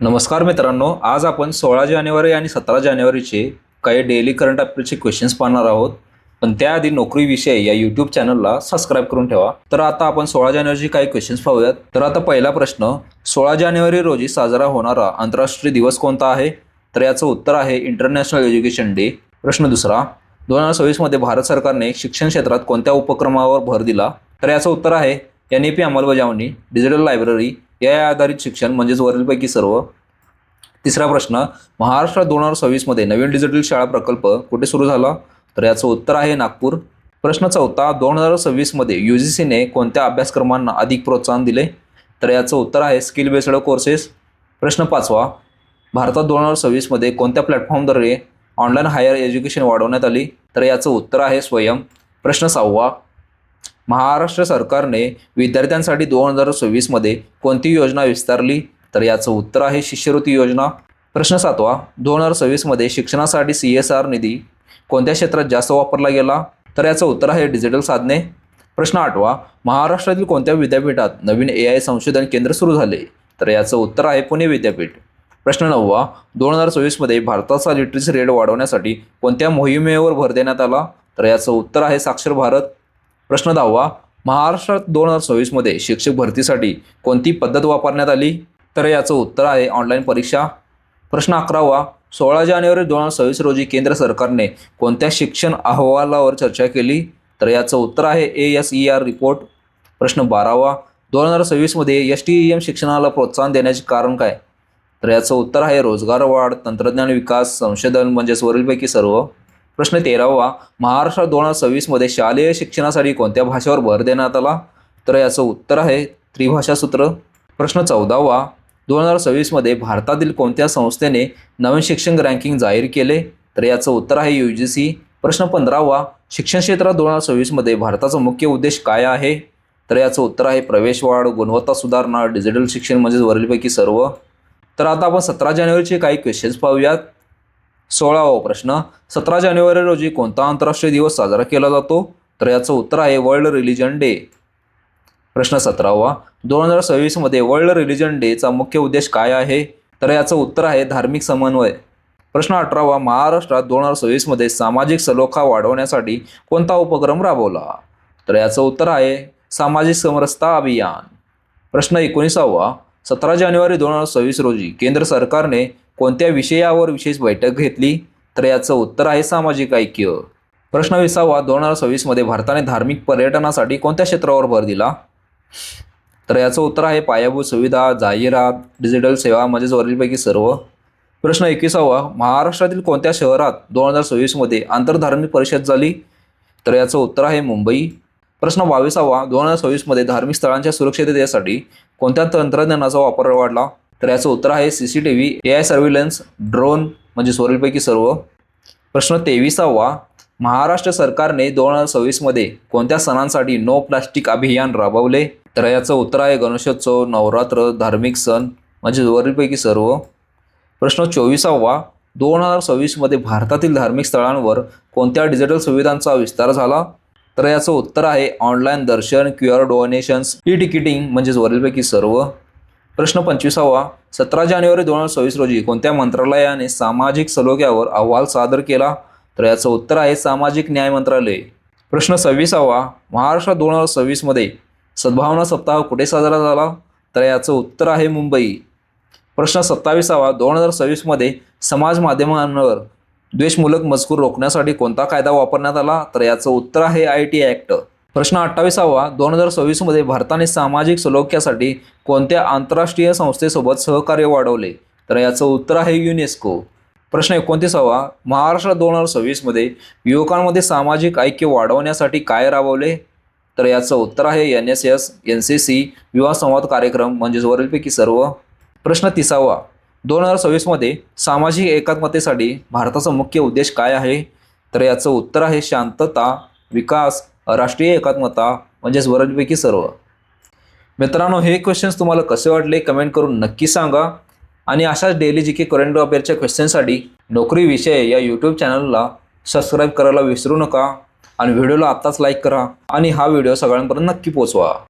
नमस्कार मित्रांनो आज आपण सोळा जानेवारी आणि सतरा जानेवारीचे काही डेली करंट अफेअर्सचे क्वेश्चन्स पाहणार आहोत. पण त्याआधी नोकरीविषयी या यूट्यूब चॅनलला सबस्क्राईब करून ठेवा. तर आता आपण सोळा जानेवारीचे काही क्वेश्चन्स पाहूयात. तर आता पहिला प्रश्न सोळा जानेवारी रोजी साजरा होणारा आंतरराष्ट्रीय दिवस कोणता आहे? तर याचं उत्तर आहे इंटरनॅशनल एज्युकेशन डे प्रश्न दुसरा दोन हजार सव्वीसमध्ये भारत सरकारने शिक्षण क्षेत्रात कोणत्या उपक्रमावर भर दिला? तर याचं उत्तर आहे एन ए पी अंमलबजावणी डिजिटल लायब्ररी या आधारित शिक्षण म्हणजेच वरीलपैकी सर्व. तिसरा प्रश्न महाराष्ट्रात दोन हजार सव्वीसमध्ये नवीन डिजिटल शाळा प्रकल्प कुठे सुरू झाला? तर याचं उत्तर आहे नागपूर. प्रश्न चौथा दोन हजार सव्वीसमध्ये यू जी सीने कोणत्या अभ्यासक्रमांना अधिक प्रोत्साहन दिले? तर याचं उत्तर आहे स्किल बेस्ड कोर्सेस. प्रश्न पाचवा भारतात दोन हजार सव्वीसमध्ये कोणत्या प्लॅटफॉर्मद्वारे ऑनलाईन हायर एज्युकेशन वाढवण्यात आली? तर याचं उत्तर आहे स्वयं. प्रश्न सहावा महाराष्ट्र सरकारने विद्यार्थ्यांसाठी दोन हजार सव्वीसमध्ये कोणती योजना विस्तारली? तर याचं उत्तर आहे शिष्यवृत्ती योजना. प्रश्न सातवा दोन हजार सव्वीसमध्ये शिक्षणासाठी सी एस आर निधी कोणत्या क्षेत्रात जास्त वापरला गेला? तर याचं उत्तर आहे डिजिटल साधने. प्रश्न आठवा महाराष्ट्रातील कोणत्या विद्यापीठात नवीन ए आय संशोधन केंद्र सुरू झाले? तर याचं उत्तर आहे पुणे विद्यापीठ. प्रश्न नववा दोन हजार चोवीसमध्ये भारताचा लिटरेसी रेट वाढवण्यासाठी कोणत्या मोहिमेवर भर देण्यात आला? तर याचं उत्तर आहे साक्षर भारत. प्रश्न दहावा महाराष्ट्रात दोन हजार सव्वीसमध्ये शिक्षक भरतीसाठी कोणती पद्धत वापरण्यात आली? तर याचं उत्तर आहे ऑनलाईन परीक्षा. प्रश्न अकरावा सोळा जानेवारी दोन हजार सव्वीस रोजी केंद्र सरकारने कोणत्या शिक्षण अहवालावर चर्चा केली? तर याचं उत्तर आहे A S E R report प्रश्न बारावा दोन हजार सव्वीसमध्ये एस टी ई एम शिक्षणाला प्रोत्साहन देण्याचे कारण काय? तर याचं उत्तर आहे रोजगार वाढ तंत्रज्ञान विकास संशोधन म्हणजेच वरीलपैकी सर्व. प्रश्न तेरावा महाराष्ट्रात दोन हजार सव्वीसमध्ये शालेय शिक्षणासाठी कोणत्या भाषेवर भर देण्यात आला? तर याचं उत्तर आहे त्रिभाषा सूत्र. प्रश्न चौदावा दोन हजार सव्वीसमध्ये भारतातील कोणत्या संस्थेने नवीन शिक्षण रँकिंग जाहीर केले? तर याचं उत्तर आहे यू जी सी प्रश्न पंधरावा शिक्षण क्षेत्रात दोन हजार सव्वीसमध्ये भारताचा मुख्य उद्देश काय आहे? तर याचं उत्तर आहे प्रवेश वाढ गुणवत्ता सुधारणा डिजिटल शिक्षण म्हणजेच वरीलपैकी सर्व. तर आता आपण सतरा जानेवारीचे काही क्वेश्चन्स पाहूयात. सोळावा प्रश्न सतरा जानेवारी रोजी कोणता आंतरराष्ट्रीय दिवस साजरा केला जातो? तर याचं उत्तर आहे वर्ल्ड रिलिजन डे. प्रश्न सतरावा दोन हजार सव्वीसमध्ये वर्ल्ड रिलिजन डेचा मुख्य उद्देश काय आहे? तर याचं उत्तर आहे धार्मिक समन्वय. प्रश्न अठरावा महाराष्ट्रात दोन हजार सव्वीसमध्ये सामाजिक सलोखा वाढवण्यासाठी कोणता उपक्रम राबवला? तर याचं उत्तर आहे सामाजिक समरसता अभियान. प्रश्न एकोणीसावा सतरा जानेवारी दोन हजार सव्वीस रोजी केंद्र सरकारने कोणत्या विषयावर विशेष बैठक घेतली? तर याचं उत्तर आहे सामाजिक ऐक्य. प्रश्न विसावा दोन हजार सव्वीसमध्ये भारताने धार्मिक पर्यटनासाठी कोणत्या क्षेत्रावर भर दिला? तर याचं उत्तर आहे पायाभूत सुविधा जाहिरात डिजिटल सेवा म्हणजेच वरीलपैकी सर्व. प्रश्न एकविसावा महाराष्ट्रातील कोणत्या शहरात दोन हजार सव्वीसमध्ये आंतरधार्मिक परिषद झाली? तर याचं उत्तर आहे मुंबई. प्रश्न बावीसावा दोन हजार सव्वीसमध्ये धार्मिक स्थळांच्या सुरक्षिततेसाठी कोणत्या तंत्रज्ञानाचा वापर वाढला? तर याचं उत्तर आहे C C T V A I surveillance drone म्हणजे वरीलपैकी सर्व. प्रश्न तेविसावा महाराष्ट्र सरकारने दोन हजार सव्वीसमध्ये कोणत्या सणांसाठी नो प्लास्टिक अभियान राबवले? तर याचं उत्तर आहे गणेशोत्सव नवरात्र धार्मिक सण म्हणजे वरीलपैकी सर्व. प्रश्न चोवीसावा दोन हजार सव्वीसमध्ये भारतातील धार्मिक स्थळांवर कोणत्या डिजिटल सुविधांचा विस्तार झाला? तर याचं उत्तर आहे ऑनलाईन दर्शन Q R donations E ticketing म्हणजेच वरीलपैकी सर्व. प्रश्न पंचवीसावा सतरा जानेवारी दोन हजार सव्वीस रोजी कोणत्या मंत्रालयाने सामाजिक सलोख्यावर अहवाल सादर केला? तर याचं उत्तर आहे सामाजिक न्याय मंत्रालय. प्रश्न सव्वीसावा महाराष्ट्र दोन हजार सव्वीसमध्ये सद्भावना सप्ताह कुठे साजरा झाला? तर याचं उत्तर आहे मुंबई. प्रश्न सत्तावीसावा दोन हजार सव्वीसमध्ये समाज माध्यमांवर द्वेषमूलक मजकूर रोखण्यासाठी कोणता कायदा वापरण्यात आला? तर याचं उत्तर आहे आय टी ॲक्ट. प्रश्न अठ्ठावीसावा. दोन हजार सव्वीसमध्ये भारताने सामाजिक सलोख्यासाठी कोणत्या आंतरराष्ट्रीय संस्थेसोबत सहकार्य वाढवले? तर याचं उत्तर आहे युनेस्को. प्रश्न एकोणतीसावा. महाराष्ट्र दोन हजार सव्वीसमध्ये युवकांमध्ये सामाजिक ऐक्य वाढवण्यासाठी काय राबवले? तर याचं उत्तर आहे N S S N C C विवाह संवाद कार्यक्रम म्हणजेच वरीलपैकी सर्व. प्रश्न तिसावा. दोन हजार सव्वीसमध्ये सामाजिक एकात्मतेसाठी भारताचा मुख्य उद्देश काय आहे? तर याचं उत्तर आहे शांतता. विकास राष्ट्रीय एकात्मता म्हणजेच वरजपैकी सर्व. मित्रांनो हे क्वेश्चन्स तुम्हाला कसे वाटले कमेंट करून नक्की सांगा. आणि अशाच डेली जी के करंट अफेअरच्या क्वेश्चनसाठी नोकरी विषय या यूट्यूब चॅनलला सबस्क्राईब करायला विसरू नका. आणि व्हिडिओला आत्ताच लाईक करा. आणि हा व्हिडिओ सगळ्यांपर्यंत नक्की पोचवा